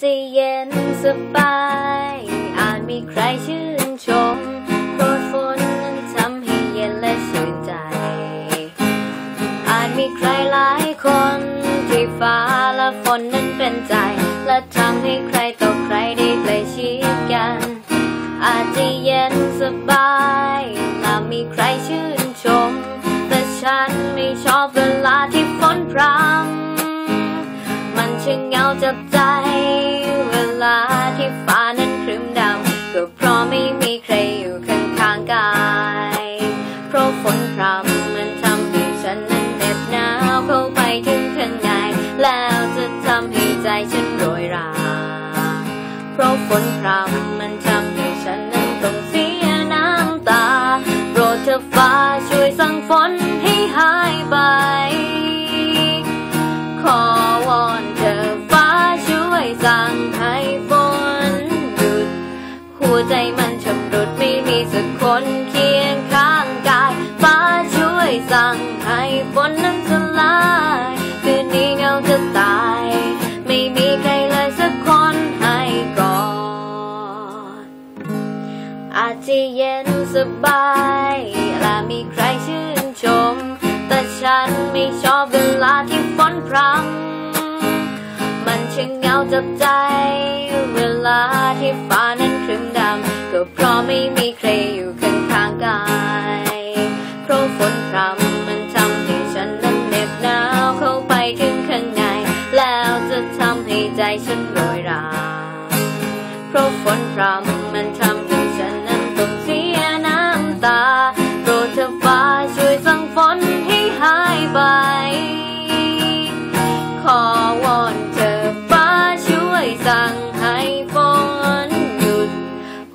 จะเย็นสบาย อาจมีใครชื่นชมโปรดฝนนั้นทำให้เย็นและชื่นใจ อาจมีใครหลายคนที่ฟ้าและฝนนั้นเป็นใจ และทำให้ใครต่อใครได้ใกล้ชิดกัน อาจจะเย็นสบายและมีใครชื่นชม แต่ฉันไม่ชอบเวลาที่ฝนพรำมันช่างเหงาจับใจาที่ฟ้านั้นครึ้มดำก็เพราะไม่มีใครอยู่ข้างข้างกาย เพราะฝนพรำมันทำให้ฉันนั้นเหน็บหนาวเข้าไปถึงข้างในแล้วจะทำให้ใจฉันโรยรา เพราะฝนพรำมันทำให้ฉันนั้นต้องเสียน้ำตา โปรดเธอฟ้า ให้ฝนหยุด หัวใจมันชำรุดไม่มีสักคนเคียงข้างกาย ฟ้าช่วยสั่งให้ฝนนั้นสลายคืนนี้เงาจะตาย ไม่มีใครเลยสักคนให้กอดอาจจะเย็นสบายและมีใครชื่นชม แต่ฉันไม่ชอบเวลาที่ฝนพรำ ช่างเหงาจับใจ เวลาที่ฟ้านั้นครึ้มดำ ก็เพราะไม่มีใครอยู่ข้างข้างกาย เพราะฝนพรำมันทำให้ฉันนั้นเหน็บหนาวเข้าไปถึงข้างใน แล้วจะทำให้ใจฉันโรยราเพราะฝนพรำมันทำ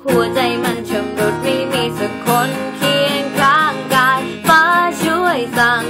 หัวใจมันชำรุดไม่มีสักคนเคียงข้างกายฟ้าช่วยสั่ง